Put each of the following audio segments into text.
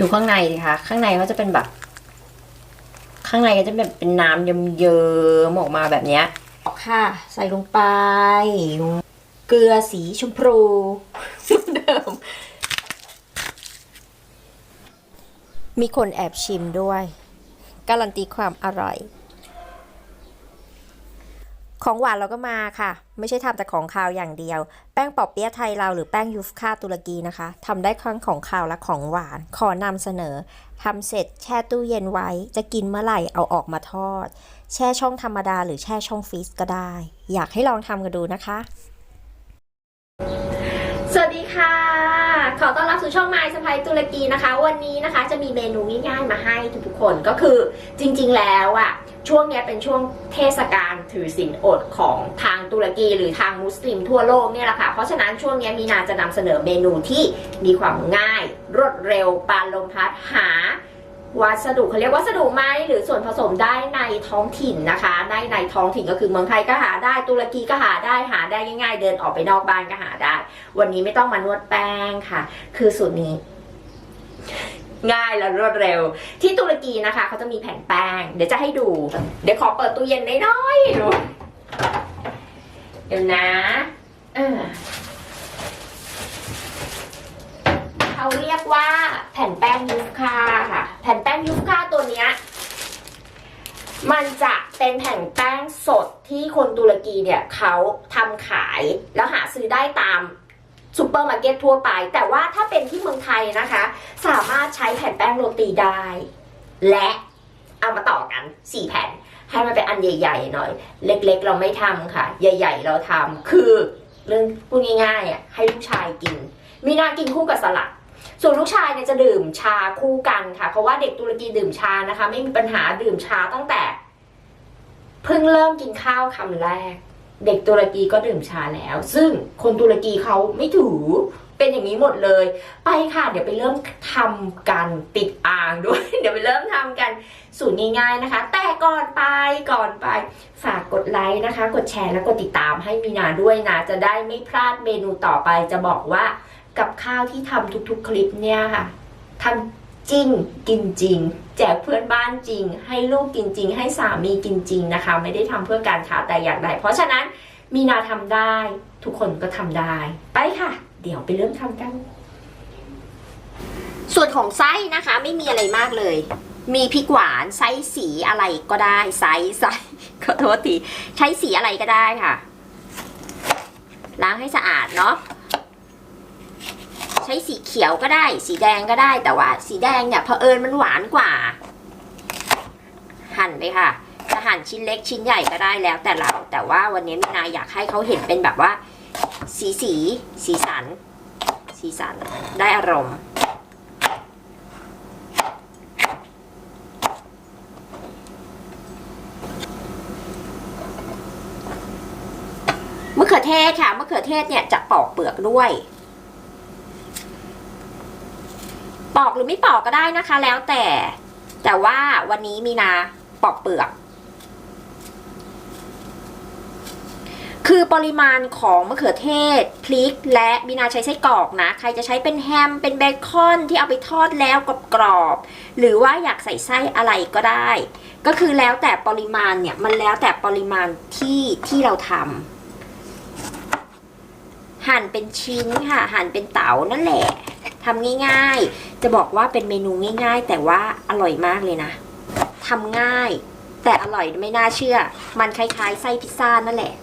ดูข้างในสิคะข้างในเขาจะเป็นแบบ ข้างในก็จะแบบเป็นน้ำเยิ้มๆออกมาแบบเนี้ยค่ะ ใส่ลงไป เกลือสีชมพูเดิม มีคนแอบชิมด้วย การันตีความอร่อย ของหวานเราก็มาค่ะ ไม่ใช่ทำแต่ของคาวอย่างเดียว แป้งปอบเปี๊ยะไทยเราหรือแป้งยูฟคาตุรกีนะคะทำได้ทั้งของคาวและของหวาน ขอนำเสนอทำเสร็จแช่ตู้เย็นไว้ จะกินเมื่อไหร่เอาออกมาทอด แช่ช่องธรรมดาหรือแช่ช่องฟรีซก็ได้ อยากให้ลองทำกันดูนะคะ สวัสดีค่ะ ขอต้อนรับสู่ช่องไมซ์สไปตุรกีนะคะ วันนี้นะคะจะมีเมนูง่ายๆมาให้ทุกๆคนก็คือจริงๆแล้วอะช่วงเนี้ยเป็นช่วงเทศกาลถือศีลอดของทางตุรกี หรือทางมุสลิมทั่วโลกเนี่ยแหละค่ะ เพราะฉะนั้นช่วงเนี้ยมีนาจะนำเสนอเมนูที่มีความง่าย รวดเร็วปานลมพัดหา วัสดุเขาเรียกวัสดุไหมหรือส่วนผสมได้ในท้องถิ่นนะคะได้ในท้องถิ่นก็คือเมืองไทยก็หาได้ตุรกีก็หาได้หาได้ง่ายๆ เดินออกไปนอกบ้านก็หาได้ วันนี้ไม่ต้องมานวดแป้งค่ะ คือสูตรนี้ ง่ายและรวดเร็ว ที่ตุรกีนะคะเขาจะมีแผ่นแป้ง เดี๋ยวจะให้ดู เดี๋ยวขอเปิดตู้เย็นน้อยๆดูเดี๋ยวนะเออ เขาเรียกว่าแผ่นแป้งยูฟคาค่ะ แผ่นแป้งยูฟคาตัวเนี้ยมันจะเป็นแผ่นแป้งสดที่คนตุรกีเนี่ยเขาทำขายแล้วหาซื้อได้ตามซูเปอร์มาร์เก็ตทั่วไป แต่ว่าถ้าเป็นที่เมืองไทยนะคะ สามารถใช้แผ่นแป้งโรตีได้ และเอามาต่อกันสี่แผ่น ให้มันเป็นอันใหญ่ ๆ หน่อย เล็กๆ เราไม่ทำค่ะ ใหญ่ ๆ เราทำคือเรื่องพูดง่ายๆอะให้ลูกชายกิน มีนากินคู่กับสลัด ส่วนลูกชายเนี่ยจะดื่มชาคู่กันค่ะ เพราะว่าเด็กตุรกีดื่มชานะคะ ไม่มีปัญหาดื่มชาตั้งแต่ เพิ่งเริ่มกินข้าวคำแรก เด็กตุรกีก็ดื่มชาแล้ว ซึ่งคนตุรกีเขาไม่ถือเป็นอย่างนี้หมดเลย ไปค่ะ เดี๋ยวไปเริ่มทำกันติดอ่างด้วย เดี๋ยวไปเริ่มทำกันสูตรง่ายๆนะคะ แต่ก่อนไปก่อนไป ฝากกดไลค์นะคะ กดแชร์และกดติดตามให้มีนาด้วยนะ จะได้ไม่พลาดเมนูต่อไปจะบอกว่า กับข้าวที่ทำทุกๆคลิปเนี่ยค่ะทำจริงกินจริง แจกเพื่อนบ้านจริง ให้ลูกกินจริง ให้สามีกินจริงนะคะ ไม่ได้ทำเพื่อการค้าแต่อย่างใดเพราะฉะนั้นมีนาทำได้ ทุกคนก็ทำได้ ไปค่ะ เดี๋ยวไปเริ่มทำกัน ส่วนของไส้นะคะ ไม่มีอะไรมากเลย มีพริกหวานไส้สีอะไรก็ได้ไส้ไส้ขอโทษทีใช้สีอะไรก็ได้ค่ะ ล้างให้สะอาดเนาะ ช้สีเขียวก็ได้ สีแดงก็ได้แต่ว่า สีแดงเนี่ยเผอิญมันหวานกว่า หั่นไปค่ะจะหั่นชิ้นเล็กชิ้นใหญ่ก็ได้แล้วแต่เรา แต่ว่าวันนี้มีนาอยากให้เขาเห็นเป็นแบบว่า สีสีสีสัน สีสันได้อารมณ์มะเขือเทศค่ะมะเขือเทศเนี่ยจะปอกเปลือกด้วย ปอกหรือไม่ปอกก็ได้นะคะ แล้วแต่ แต่ว่าวันนี้มีนาปอกเปลือก คือปริมาณของมะเขือเทศพริกและมีนาใช้ไส้กรอกนะ ใครจะใช้เป็นแฮมเป็นเบคอนที่เอาไปทอดแล้วกรอบๆหรือว่าอยากใส่ไส้อะไรก็ได้ ก็คือแล้วแต่ปริมาณเนี่ยมันแล้วแต่ปริมาณที่ที่เราทำหั่นเป็นชิ้นค่ะ หั่นเป็นเต๋านั่นแหละ ทำง่ายๆ จะบอกว่าเป็นเมนูง่าย ๆ แต่ว่าอร่อยมากเลยนะทำง่าย แต่อร่อยไม่น่าเชื่อ มันคล้ายๆไส้พิซซ่านั่นแหละ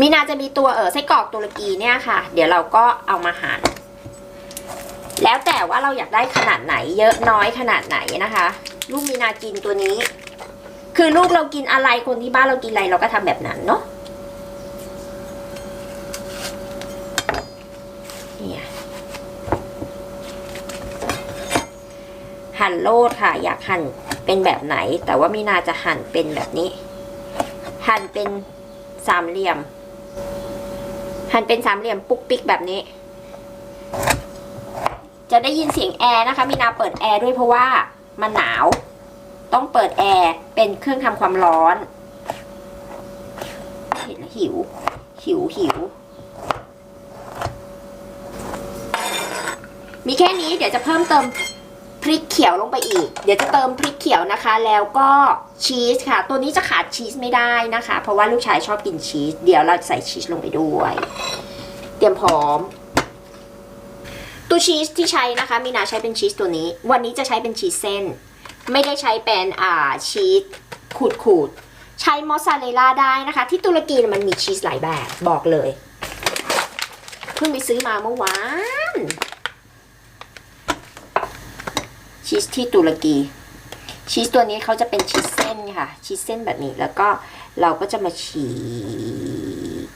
มีนาจะมีตัวเออไส้กรอกตุรกีเนี่ยค่ะ เดี๋ยวเราก็เอามาหั่นแล้วแต่ว่าเราอยากได้ขนาดไหน เยอะน้อยขนาดไหนนะคะ ลูกมีนากินตัวนี้ คือลูกเรากินอะไรคนที่บ้านเรากินอะไรเราก็ทำแบบนั้นเนาะ เนี่ย หั่นโลดค่ะ อยากหั่นเป็นแบบไหน แต่ว่ามีนาจะหั่นเป็นแบบนี้ หั่นเป็นสามเหลี่ยม หั่นเป็นสามเหลี่ยมปุ๊กปิ๊กแบบนี้ จะได้ยินเสียงแอร์นะคะ มีนาเปิดแอร์ด้วยเพราะว่ามันหนาว ต้องเปิดแอร์เป็นเครื่องทำความร้อนเห็นแล้วหิว หิวหิวมีแค่นี้เดี๋ยวจะเพิ่มเติม พริกเขียวลงไปอีก เดี๋ยวจะเติมพริกเขียวนะคะ แล้วก็ชีสค่ะ ตัวนี้จะขาดชีสไม่ได้นะคะ เพราะว่าลูกชายชอบกินชีส เดี๋ยวเราใส่ชีสลงไปด้วย เตรียมพร้อม ตัวชีสที่ใช้นะคะ มีนาใช้เป็นชีสตัวนี้ วันนี้จะใช้เป็นชีสเส้น ไม่ได้ใช้เป็นอ่าชีสขูดขูดใช้มอสซาเรลล่าได้นะคะ ที่ตุรกีมันมีชีสหลายแบบบอกเลย เพิ่งไปซื้อมาเมื่อวาน ชีสที่ตุรกี ชีสตัวนี้เขาจะเป็นชีสเส้นค่ะ ชีสเส้นแบบนี้ แล้วก็เราก็จะมาฉีก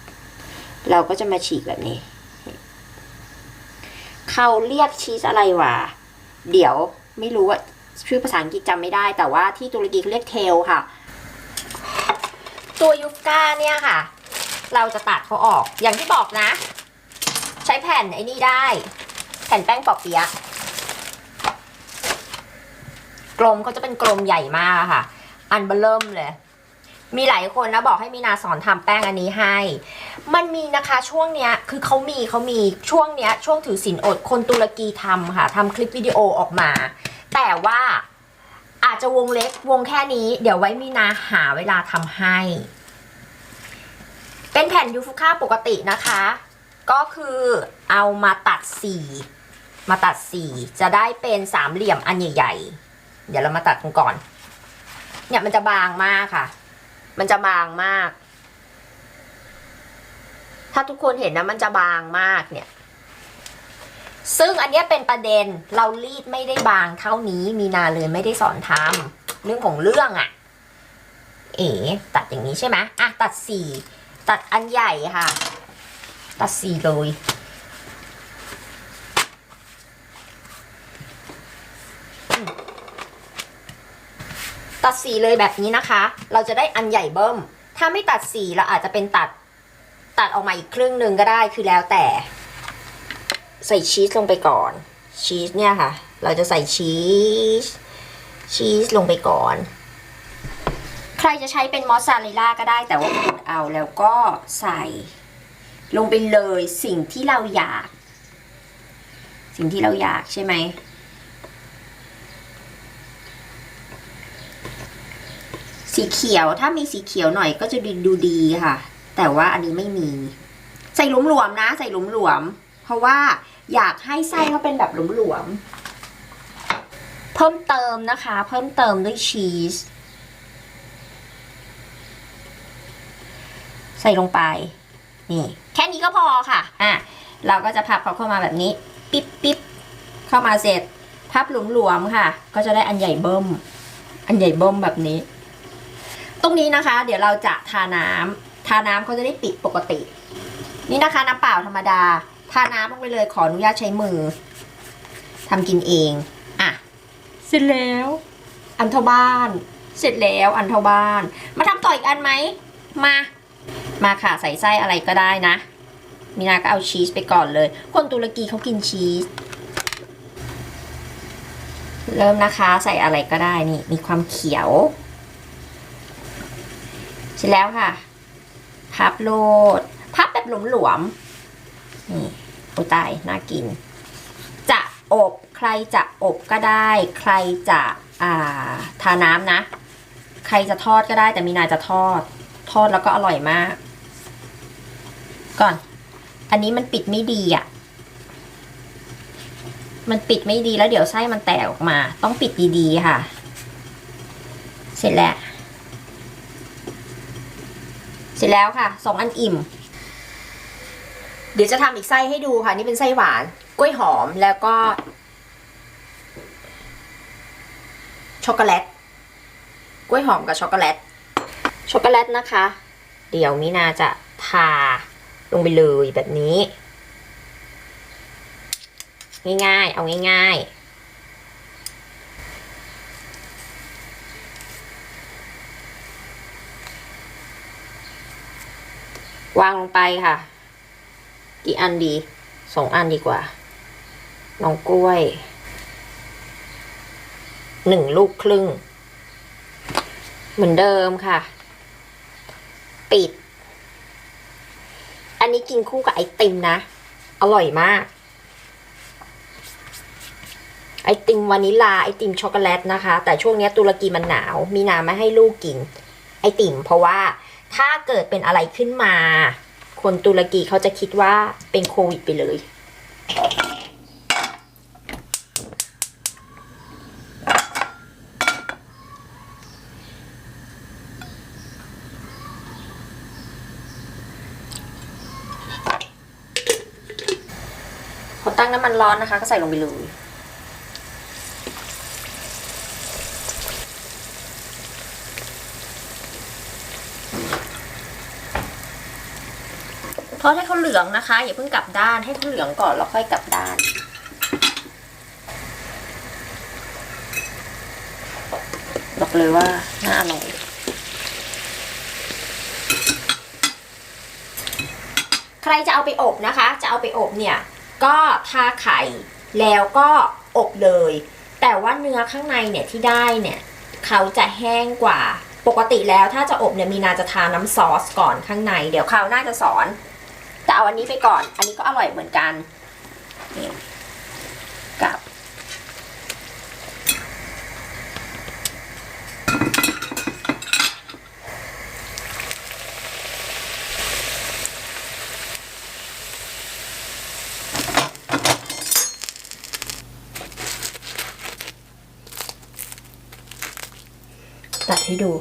เราก็จะมาฉีกแบบนี้ เขาเรียกชีสอะไรวะ เดี๋ยวไม่รู้ว่าชื่อภาษาอังกฤษจำไม่ได้ แต่ว่าที่ตุรกีเขาเรียกเทลค่ะ ตัวยูฟกาเนี่ยค่ะ เราจะตัดเขาออก อย่างที่บอกนะ ใช้แผ่นไอ้นี่ได้ แผ่นแป้งปอเปี๊ยะ กลมเขาจะเป็นกลมใหญ่มากค่ะ อันเบอร์เริ่มเลย มีหลายคนนะบอกให้มีนาสอนทำแป้งอันนี้ให้ มันมีนะคะช่วงเนี้ยคือเขามีเขามีช่วงเนี้ย ช่วงถือศีลอดคนตุรกีทำค่ะทำคลิปวิดีโอออกมา แต่ว่าอาจจะวงเล็กวงแค่นี้ เดี๋ยวไว้มีนาหาเวลาทำให้ เป็นแผ่นยูฟูค่าปกตินะคะ ก็คือเอามาตัดสี่มาตัดสี่จะได้เป็นสามเหลี่ยมอันใหญ่ๆ เดี๋ยวเรามาตัดกันก่อน เนี่ยมันจะบางมากค่ะ มันจะบางมาก ถ้าทุกคนเห็นนะมันจะบางมากเนี่ย ซึ่งอันนี้เป็นประเด็นเรารีดไม่ได้บางเท่านี้มีนาเลยไม่ได้สอนทำเรื่องของเรื่องอะ่ะ เอ๋ตัดอย่างนี้ใช่ไหมอะตัดสี่ตัดอันใหญ่ค่ะ ตัดสี่เลย ตัดสีเลยแบบนี้นะคะ เราจะได้อันใหญ่เบิ้ม ถ้าไม่ตัดสีเราอาจจะเป็นตัดตัดออกมาอีกครึ่งหนึ่งก็ได้คือแล้วแต่ ใส่ชีสลงไปก่อน ชีสเนี่ยค่ะ เราจะใส่ชีสชีสลงไปก่อน ใครจะใช้เป็นมอสซาเรลล่าก็ได้แต่ว่าขูดเอาแล้วก็ใส่ ลงไปเลยสิ่งที่เราอยาก สิ่งที่เราอยากใช่ไหม สีเขียวถ้ามีสีเขียวหน่อยก็จะดูดูดีค่ะ แต่ว่าอันนี้ไม่มี ใส่หลวมๆนะ ใส่หลวมๆเพราะว่าอยากให้ไส้เขาเป็นแบบหลวมๆเพิ่มเติมนะคะ เพิ่มเติมด้วยชีสใส่ลงไป นี่ แค่นี้ก็พอค่ะอะเราก็จะพับเขาเข้ามาแบบนี้ ปิ๊บปิ๊บเข้ามาเสร็จ พับหลวมๆค่ะ ก็จะได้อันใหญ่เบิ้ม อันใหญ่เบิ้มแบบนี้ ตรงนี้นะคะ เดี๋ยวเราจะทาน้ำทาน้ำเขาจะได้ปิดปกติ นี่นะคะ น้ำเปล่าธรรมดา ทาน้ำลงไปเลยขออนุญาตใช้มือทำกินเองอะเสร็จแล้ว อันเท่าบ้าน เสร็จแล้วอันเท่าบ้าน มาทำต่ออีกอันไหมมา มาค่ะใส่ไส้อะไรก็ได้นะมีนาก็เอาชีสไปก่อนเลย คนตุรกีเขากินชีส เริ่มนะคะใส่อะไรก็ได้นี่ มีความเขียว เสร็จแล้วค่ะ พับโลด พับแบบหลวมๆนี่โอตายน่ากิน จะอบใครจะอบก็ได้ ใครจะอ่าทาน้ำนะ ใครจะทอดก็ได้ แต่มีนาจะทอด ทอดแล้วก็อร่อยมาก ก่อน อันนี้มันปิดไม่ดีอะ มันปิดไม่ดีแล้วเดี๋ยวไส้มันแตกออกมา ต้องปิดดีๆค่ะ เสร็จแล้ว เสร็จแล้วค่ะสองอันอิ่ม เดี๋ยวจะทำอีกไส้ให้ดูค่ะ นี่เป็นไส้หวาน กล้วยหอมแล้วก็ ช็อกโกแลต กล้วยหอมกับช็อกโกแลต ช็อกโกแลตนะคะ เดี๋ยวมินาจะทาลงไปเลยแบบนี้ ง่ายๆ เอาง่ายๆ วางลงไปค่ะ กี่อันดีสองอันดีกว่าน้องกล้วยหนึ่งลูกครึ่ง เหมือนเดิมค่ะ ปิด อันนี้กินคู่กับไอติมนะ อร่อยมาก ไอติมวานิลา ไอติมช็อกโกแลตนะคะ แต่ช่วงนี้ตุรกีมันหนาว มีนาไม่ให้ลูกกิน ไอติมเพราะว่า ถ้าเกิดเป็นอะไรขึ้นมา คนตุรกีเขาจะคิดว่าเป็นโควิดไปเลยพอตั้งน้ำมันร้อนนะคะ ก็ใส่ลงไปเลย อดให้เขาเหลืองนะคะ อย่าเพิ่งกลับด้านให้เขาเหลืองก่อนแล้วค่อยกลับด้านบอกเลยว่าน่าอร่อยใครจะเอาไปอบนะคะ จะเอาไปอบเนี่ย ก็ทาไข่แล้วก็อบเลย แต่ว่าเนื้อข้างในเนี่ยที่ได้เนี่ยเขาจะแห้งกว่าปกติแล้วถ้าจะอบเนี่ยมีนาจะทาน้ำซอสก่อนข้างใน เดี๋ยวคราวหน้าจะสอน แต่เอาอันนี้ไปก่อน อันนี้ก็อร่อยเหมือนกันกับตัดให้ดู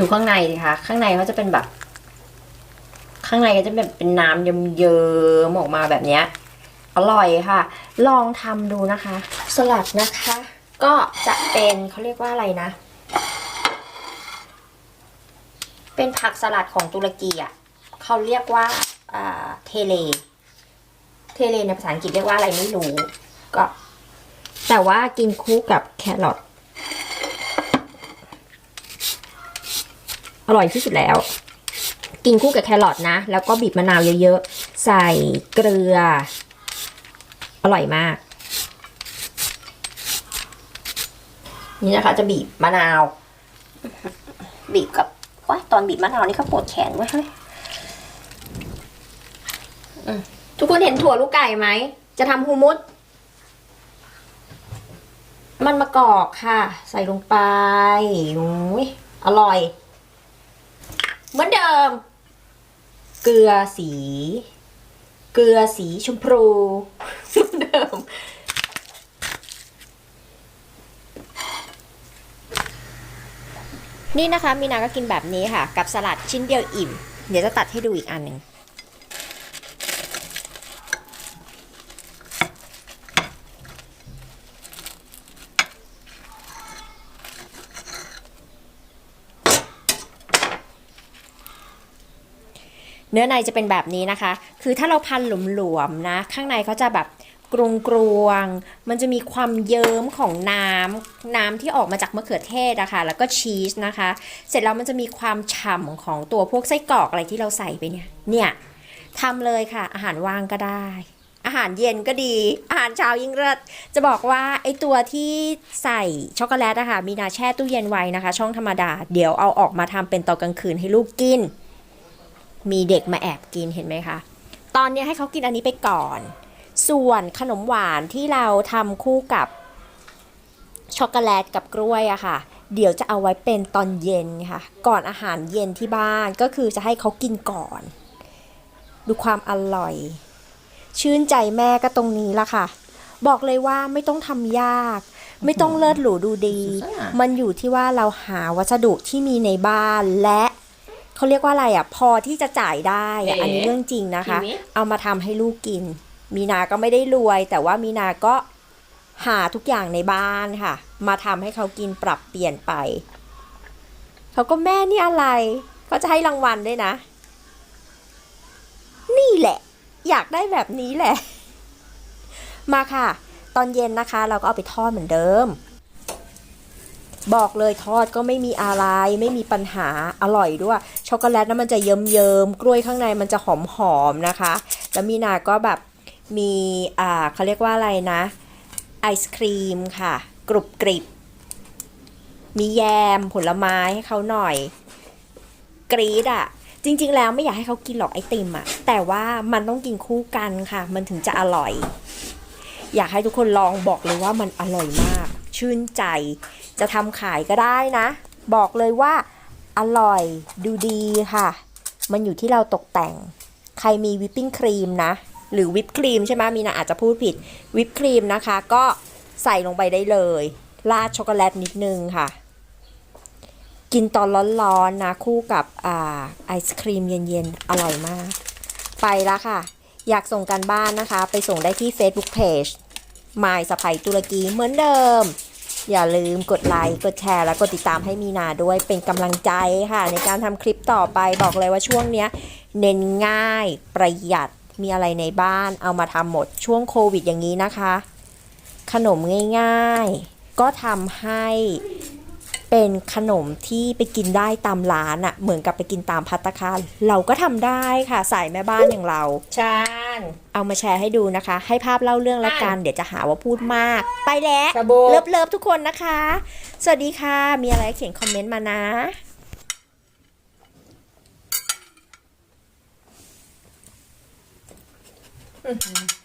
ดูข้างในดิคะข้างในเขาจะเป็นแบบ ข้างในก็จะเป็นเป็นน้ำเยิ้มๆออกมาแบบเนี้ยอร่อยค่ะ ลองทำดูนะคะ สลัดนะคะ ก็จะเป็นเขาเรียกว่าอะไรนะ เป็นผักสลัดของตุรกีอะเขาเรียกว่าอ่าเทเล เทเลในภาษาอังกฤษเรียกว่าอะไรไม่รู้ ก็ แต่ว่ากินคู่กับแครอท อร่อยที่สุดแล้ว กินคู่กับแครอทนะ แล้วก็บีบมะนาวเยอะๆ ใส่เกลือ อร่อยมาก นี่นะคะ จะบีบมะนาว บีบกับว้าตอนบีบมะนาวนี่ก็ปวดแขนเว้ยเฮ้ยทุกคนเห็นถั่วลูกไก่ไหม จะทำฮูมุสมันมะกอกค่ะ ใส่ลงไปออร่อย เหมือนเดิม เกลือสี เกลือสีชมพูเหมือนเดิมนี่นะคะมีนาก็กินแบบนี้ค่ะ กับสลัดชิ้นเดียวอิ่ม เดี๋ยวจะตัดให้ดูอีกอันหนึ่ง เนื้อในจะเป็นแบบนี้นะคะ คือถ้าเราพันหลวมๆนะ ข้างในเขาจะแบบกรุงกรวง มันจะมีความเยิ้มของน้ำน้ำที่ออกมาจากมะเขือเทศอะคะแล้วก็ชีสนะคะ เสร็จแล้วมันจะมีความฉ่ำของตัวพวกไส้กรอกอะไรที่เราใส่ไปเนี่ย เนี่ยทำเลยค่ะ อาหารว่างก็ได้ อาหารเย็นก็ดี อาหารเช้ายิ่งเลิศจะบอกว่าไอตัวที่ใส่ช็อกโกแลตอะค่ะมีนาแช่ตู้เย็นไว้นะคะ ช่องธรรมดา เดี๋ยวเอาออกมาทำเป็นตอนกลางคืนให้ลูกกิน มีเด็กมาแอบกินเห็นไหมคะ ตอนนี้ให้เขากินอันนี้ไปก่อน ส่วนขนมหวานที่เราทำคู่กับช็อกโกแลตกับกล้วยอะค่ะ เดี๋ยวจะเอาไว้เป็นตอนเย็นค่ะ ก่อนอาหารเย็นที่บ้านก็คือจะให้เขากินก่อน ดูความอร่อย ชื่นใจแม่ก็ตรงนี้ละค่ะ บอกเลยว่าไม่ต้องทำยาก ไม่ต้องเลิศหรูดูดี มันอยู่ที่ว่าเราหาวัสดุที่มีในบ้านและ เขาเรียกว่าอะไรอะ พอที่จะจ่ายได้อะอันนี้เรื่องจริงนะคะทีนี้เอามาทำให้ลูกกิน มีนาก็ไม่ได้รวย แต่ว่ามีนาก็หาทุกอย่างในบ้านค่ะ มาทำให้เขากินปรับเปลี่ยนไป เขาก็แม่นี่อะไร ก็จะให้รางวัลด้วยนะ นี่แหละ อยากได้แบบนี้แหละ มาค่ะ ตอนเย็นนะคะ เราก็เอาไปทอดเหมือนเดิม บอกเลยทอดก็ไม่มีอะไรไม่มีปัญหาอร่อยด้วย ช็อกโกแลตนั้นมันจะเยิ้มๆกล้วยข้างในมันจะหอมๆนะคะ แล้วมีนาก็แบบมีอ่าเขาเรียกว่าอะไรนะไอศครีมค่ะ กรุบกริบ มีแยมผลไม้ให้เขาหน่อย กรีดอะจริง ๆ แล้วไม่อยากให้เขากินหรอกไอติมอะแต่ว่ามันต้องกินคู่กันค่ะ มันถึงจะอร่อย อยากให้ทุกคนลองบอกเลยว่ามันอร่อยมาก ชื่นใจ จะทำขายก็ได้นะ บอกเลยว่าอร่อยดูดีค่ะ มันอยู่ที่เราตกแต่ง ใครมีวิปปิ้งครีมนะ หรือวิปครีมใช่ไหมมีนาอาจจะพูดผิดวิปครีมนะคะ ก็ใส่ลงไปได้เลยราดช็อกโกแลตนิดนึงค่ะ กินตอนร้อนๆนะ คู่กับอ่าไอศครีมเย็นๆ อร่อยมาก ไปแล้วค่ะ อยากส่งกันบ้านนะคะ ไปส่งได้ที่ Facebook Page มายสะพายตุรกีเหมือนเดิม อย่าลืมกดไลค์ กดแชร์ และกดติดตามให้มีนาด้วยเป็นกำลังใจค่ะ ในการทำคลิปต่อไปบอกเลยว่าช่วงเนี้ย เน้นง่ายประหยัดมีอะไรในบ้าน เอามาทำหมดช่วงโควิดอย่างนี้นะคะ ขนมง่ายๆ ก็ทำให้ เป็นขนมที่ไปกินได้ตามร้านอะ่ะเหมือนกับไปกินตามพัตตาคารเราก็ทำได้ค่ะสายแม่บ้านอย่างเราชานเอามาแชร์ให้ดูนะคะ ให้ภาพเล่าเรื่องละกัน เดี๋ยวจะหาว่าพูดมาก ไปแล้วสบู่เลิฟเลิฟทุกคนนะคะ สวัสดีค่ะ มีอะไรเขียนคอมเมนต์มานะอื้อหือ